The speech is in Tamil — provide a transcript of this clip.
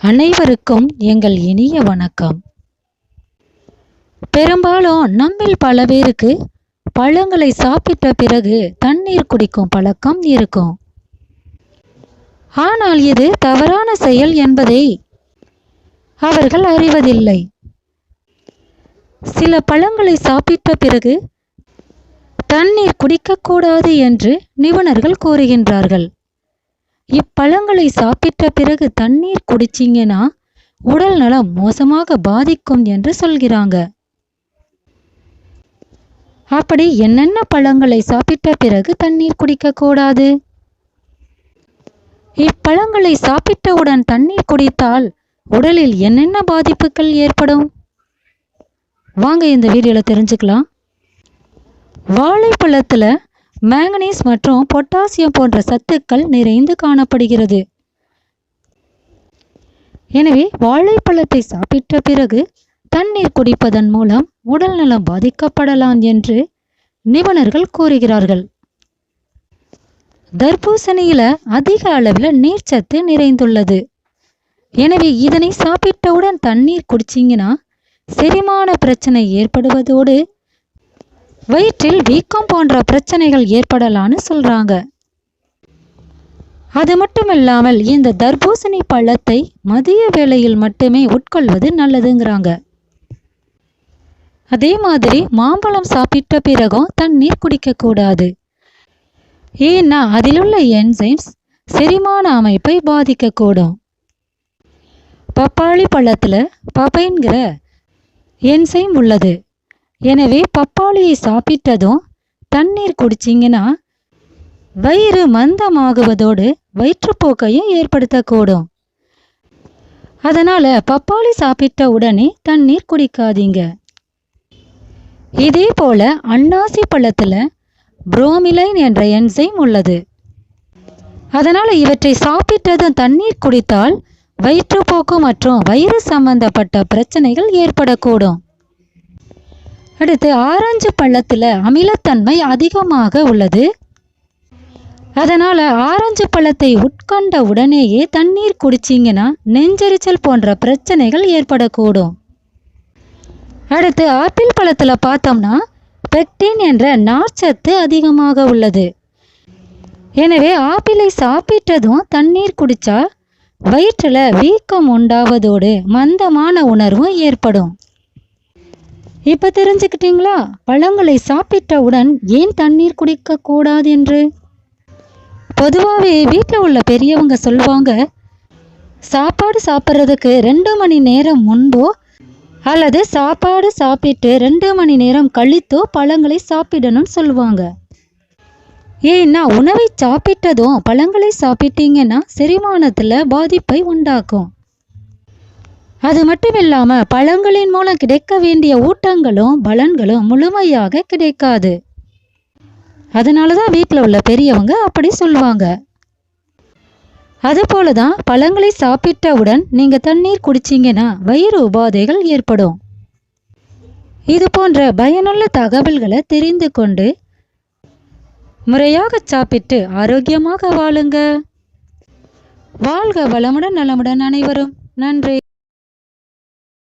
அனைவருக்கும் எங்கள் இனிய வணக்கம். பெரும்பாலும் நம்மில் பல பேருக்கு பழங்களை சாப்பிட்ட பிறகு தண்ணீர் குடிக்கும் பழக்கம் இருக்கும். ஆனால் இது தவறான செயல் என்பதை அவர்கள் அறிவதில்லை. சில பழங்களை சாப்பிட்ட பிறகு தண்ணீர் குடிக்கக்கூடாது என்று நிபுணர்கள் கூறுகின்றார்கள். இப்பழங்களை சாப்பிட்ட பிறகு தண்ணீர் குடிச்சிங்கன்னா உடல் நலம் மோசமாக பாதிக்கும் என்று சொல்கிறாங்க. அப்படி என்னென்ன பழங்களை சாப்பிட்ட பிறகு தண்ணீர் குடிக்கக்கூடாது இப்பழங்களை சாப்பிட்டவுடன் தண்ணீர் குடித்தால் உடலில் என்னென்ன பாதிப்புகள் ஏற்படும்? வாங்க இந்த வீடியோவில் தெரிஞ்சுக்கலாம். வாழைப்பழத்தில் மேங்கனீஸ் மற்றும் பொட்டாசியம் போன்ற சத்துக்கள் நிறைந்து காணப்படுகிறது. எனவே வாழைப்பழத்தை சாப்பிட்ட பிறகு தண்ணீர் குடிப்பதன் மூலம் உடல் நலம் பாதிக்கப்படலாம் என்று நிபுணர்கள் கூறுகிறார்கள். தர்பூசணியில அதிக அளவில் நீர்ச்சத்து நிறைந்துள்ளது. எனவே இதனை சாப்பிட்டவுடன் தண்ணீர் குடிச்சிங்கன்னா செரிமான பிரச்சனை ஏற்படுவதோடு வயிற்றில் வீக்கம் போன்ற பிரச்சனைகள் ஏற்படலான்னு சொல்கிறாங்க அது மட்டும் இல்லாமல் இந்த தர்பூசணி பழத்தை மதிய வேளையில் மட்டுமே உட்கொள்வது நல்லதுங்கிறாங்க. அதே மாதிரி மாம்பழம் சாப்பிட்ட பிறகும் தண்ணீர் குடிக்கக்கூடாது ஏன்னா அதிலுள்ள என்சைம்ஸ் செரிமான அமைப்பை பாதிக்கக்கூடும் பப்பாளி பழத்தில் பபைன்கிற என்சைம் உள்ளது. எனவே பப்பாளியை சாப்பிட்டதும் தண்ணீர் குடிச்சிங்கன்னா வயிறு மந்தமாகுவதோடு வயிற்றுப்போக்கையும் ஏற்படுத்தக்கூடும். அதனால் பப்பாளி சாப்பிட்ட உடனே தண்ணீர் குடிக்காதீங்க. இதே போல அன்னாசி பழத்தில் புரோமிலைன் என்ற என்சைம் உள்ளது. அதனால் இவற்றை சாப்பிட்டதும் தண்ணீர் குடித்தால் வயிற்றுப்போக்கு மற்றும் வயிறு சம்பந்தப்பட்ட பிரச்சனைகள் ஏற்படக்கூடும். அடுத்து ஆரஞ்சு பழத்தில் அமிலத்தன்மை அதிகமாக உள்ளது. அதனால் ஆரஞ்சு பழத்தை உட்கொண்ட உடனேயே தண்ணீர் குடிச்சிங்கன்னா நெஞ்செரிச்சல் போன்ற பிரச்சனைகள் ஏற்படக்கூடும். அடுத்து ஆப்பிள் பழத்தில் பார்த்தோம்னா பெக்டின் என்ற நார்ச்சத்து அதிகமாக உள்ளது. எனவே ஆப்பிளை சாப்பிட்டதும் தண்ணீர் குடித்தா வயிற்றில் வீக்கம் உண்டாவதோடு மந்தமான உணர்வும் ஏற்படும். இப்போ தெரிஞ்சுக்கிட்டீங்களா? பழங்களை சாப்பிட்டவுடன் ஏன் தண்ணீர் குடிக்கக்கூடாது என்று? பொதுவாகவே வீட்டில் உள்ள பெரியவங்க சொல்லுவாங்க சாப்பாடு சாப்பிட்றதுக்கு ரெண்டு மணி நேரம் முன்போ அல்லது சாப்பாடு சாப்பிட்டு ரெண்டு மணி நேரம் கழித்தோ பழங்களை சாப்பிடணும்னு சொல்லுவாங்க. ஏன்னா உணவை சாப்பிட்டதும் பழங்களை சாப்பிட்டீங்கன்னா செரிமானத்தில் பாதிப்பை உண்டாக்கும். அது மட்டும் இல்லாமல் பழங்களின் மூலம் கிடைக்க வேண்டிய ஊட்டங்களும் பலன்களும் முழுமையாக கிடைக்காது. அதனால தான் வீட்டில் உள்ள பெரியவங்க அப்படி சொல்லுவாங்க. அதுபோல தான் பழங்களை சாப்பிட்டவுடன் நீங்கள் தண்ணீர் குடிச்சிங்கன்னா வயிறு உபாதைகள் ஏற்படும். இது போன்ற பயனுள்ள தகவல்களை தெரிந்து கொண்டு முறையாக சாப்பிட்டு ஆரோக்கியமாக வாழுங்க. வாழ்க வளமுடன் நலமுடன் அனைவரும். நன்றி.